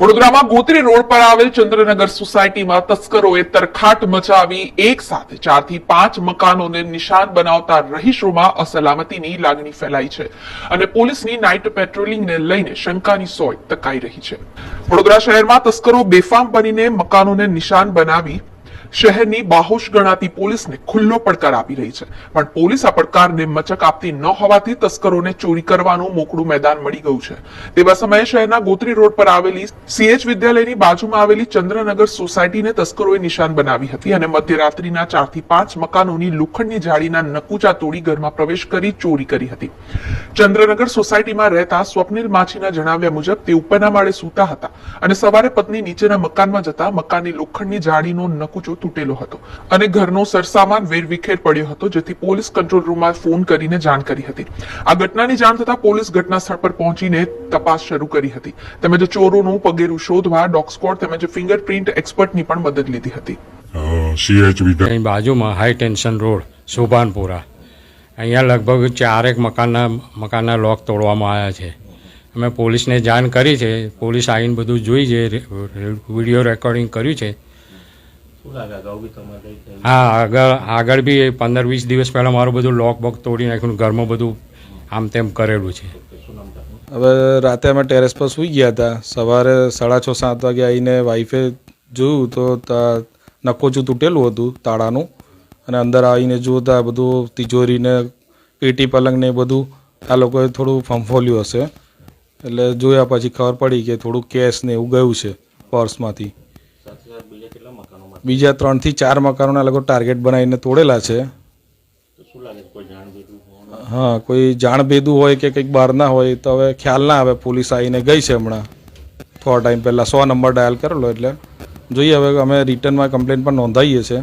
વડોદરામાં ગોત્રી રોડ પર આવેલ ચંદ્રનગર સોસાયટીમાં તસ્કરોએ તરખાટ મચાવી એક સાથે ચારથી પાંચ મકાનોને નિશાન બનાવતા રહીશોમાં અસલામતીની લાગણી ફેલાઈ છે અને પોલીસની નાઇટ પેટ્રોલિંગને લઈને શંકાની સોય તકાઈ રહી છે. વડોદરા શહેરમાં તસ્કરો બેફામ બનીને મકાનોને નિશાન બનાવી શહેરની બાહોશ ગણાતી પોલીસને ખુલ્લો પડકાર આપી રહી છે. પણ પોલીસ આ પડકારને મચક આપતી ન હોવાથી તસ્કરોને ચોરી કરવાનું મોકળું મેદાન મળી ગયું છે. તેવા સમયે શહેરના ગોત્રી રોડ પર આવેલી સીએચ વિદ્યાલયની બાજુમાં આવેલી ચંદ્રનગર સોસાયટીને તસ્કરોએ નિશાન બનાવી હતી અને મધ્યરાત્રિના ચારથી પાંચ મકાનોની લોખંડની જાળીના નકુચા તોડી ઘરમાં પ્રવેશ કરી ચોરી કરી હતી. ચંદ્રનગર સોસાયટીમાં રહેતા સ્વપ્નિલ માછીના જણાવ્યા મુજબ તે ઉપરના માળે સૂતા હતા અને સવારે પત્ની નીચેના મકાનમાં જતા મકાનની લોખંડની જાળીનો નકુચો તૂટેલો હતો અને ઘરનો સરસામાન વેરવિખેર પડ્યો હતો જેથી પોલીસ કંટ્રોલ રૂમમાં ફોન કરીને જાણ કરી હતી. આ ઘટનાની જાણ થતા પોલીસ ઘટના સ્થળ પર પહોંચીને તપાસ શરૂ કરી હતી. તેમજ ચોરોનું પગેરું શોધવા ડોગ સ્કોડ તેમજ ફિંગરપ્રિન્ટ એક્સપર્ટની પણ મદદ લીધી હતી. બાજુમાં હાઈ ટેન્શન રોડ સુભાનપુરા અહીંયા લગભગ ચારેક મકાનના મકાનના લોક તોડવામાં આવ્યા છે. અમે પોલીસને જાણ કરી છે. પોલીસ આવીને બધું જોઈ છે વીડિયો રેકોર્ડિંગ કર્યું છે. હા આગળ આગળ બી પંદર વીસ દિવસ પહેલાં મારું બધું લોક બોક તોડી નાખ્યું ઘરમાં બધું આમ તેમ કરેલું છે. હવે રાતે અમે ટેરેસ પર સૂઈ ગયા હતા. સવારે સાડા છ સાત વાગે આવીને વાઈફે જોયું તો તા- નકોચું તૂટેલું હતું તાળાનું. અને અંદર આવીને જોતા બધું તિજોરીને પેટી પલંગ ને બધું આ લોકોએ થોડું ફંફોલ્યું હશે. એટલે જોયા પછી ખબર પડી કે થોડું કેશ ને એવું ગયું છે પર્સમાંથી. બીજા ત્રણથી ચાર મકાનોના લોકો ટાર્ગેટ બનાવીને તોડેલા છે. હા કોઈ જાણ ભેદું હોય કે કંઈક બહારના હોય તો હવે ખ્યાલ ના આવે. પોલીસ આવીને ગઈ છે હમણાં. થોડા ટાઈમ પહેલાં સો નંબર ડાયલ કરેલો એટલે. જોઈએ હવે અમે રિટર્નમાં કમ્પ્લેન પણ નોંધાવીએ છીએ.